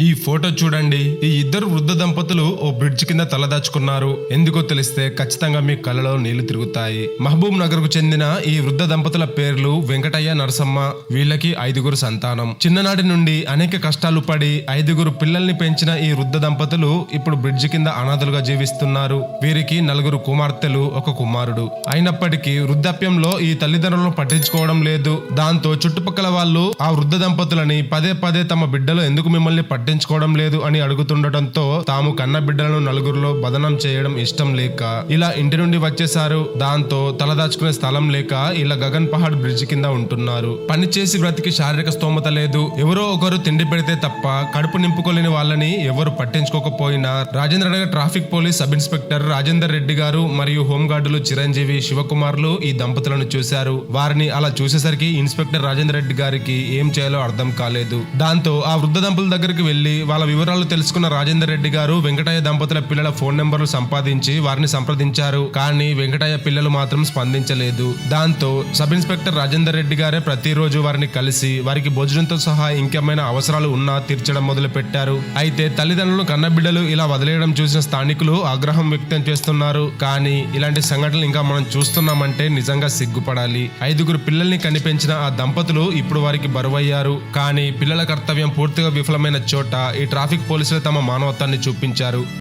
ఈ ఫోటో చూడండి. ఈ ఇద్దరు వృద్ధ దంపతులు ఓ బ్రిడ్జ్ కింద తలదాచుకున్నారు ఎందుకో తెలిస్తే ఖచ్చితంగా మీ కళ్ళలో నీళ్ళు తిరుగుతాయి. మహబూబ్ నగర్కు చెందిన ఈ వృద్ధ దంపతుల పేర్లు వెంకటయ్య నరసమ్మ. వీళ్ళకి ఐదుగురు సంతానం. చిన్ననాటి నుండి అనేక కష్టాలు పడి ఐదుగురు పిల్లల్ని పెంచిన ఈ వృద్ధ దంపతులు ఇప్పుడు బ్రిడ్జ్ కింద అనాథలుగా జీవిస్తున్నారు. వీరికి నలుగురు కుమార్తెలు ఒక కుమారుడు. అయినప్పటికీ వృద్ధాప్యంలో ఈ తల్లిదండ్రులను పట్టించుకోవడం లేదు. దాంతో చుట్టుపక్కల వాళ్ళు ఆ వృద్ధ దంపతులని పదే పదే తమ బిడ్డలు ఎందుకు మిమ్మల్ని పట్టించుకోవడం లేదు అని అడుగుతుండటంతో తాము కన్న బిడ్డలను నలుగురిలో బదనం చేయడం ఇష్టం లేక ఇలా ఇంటి నుండి వచ్చేసారు దాంతో తలదాచుకునే స్థలం లేక ఇలా గగన్ పహాడ్ బ్రిడ్జ్ కింద ఉంటున్నారు. పని చేసి బ్రతికి శారీరక స్తోమత లేదు. ఎవరో ఒకరు తిండి పెడితే తప్ప కడుపు నింపుకోలేని వాళ్ళని ఎవరు పట్టించుకోకపోయినా Rajendra Nagar traffic police sub inspector Rajender Reddy garu మరియు హోంగార్డులు చిరంజీవి శివకుమార్లు ఈ దంపతులను చూశారు. వారిని అలా చూసేసరికి ఇన్స్పెక్టర్ రాజేంద్ర రెడ్డి గారికి ఏం చేయాలో అర్థం కాలేదు. దాంతో ఆ వృద్ధ దంపతుల దగ్గరికి వెళ్ళి వాళ్ళ వివరాలు తెలుసుకున్న రాజేందర్ రెడ్డి గారు వెంకటయ్య దంపతుల పిల్లల ఫోన్ నెంబర్లు సంపాదించి వారిని సంప్రదించారు. కానీ వెంకటయ్య పిల్లలు మాత్రం స్పందించలేదు. దాంతో సబ్ ఇన్స్పెక్టర్ రాజేందర్ రెడ్డి గారే ప్రతిరోజు వారిని కలిసి వారికి భోజనంతో సహా ఇంకేమైనా అవసరాలు ఉన్నా తీర్చడం మొదలు పెట్టారు అయితే తల్లిదండ్రులను కన్నబిడ్డలు ఇలా వదిలేయడం చూసిన స్థానికులు ఆగ్రహం వ్యక్తం చేస్తున్నారు. కానీ ఇలాంటి సంఘటనలు ఇంకా మనం చూస్తున్నామంటే నిజంగా సిగ్గుపడాలి. ఐదుగురు పిల్లల్ని కనిపించిన ఆ దంపతులు ఇప్పుడు వారికి బరువయ్యారు. కానీ పిల్లల కర్తవ్యం పూర్తిగా విఫలమైన చోట చోట ఈ ట్రాఫిక్ పోలీసులు తమ మానవత్వాన్ని చూపించారు.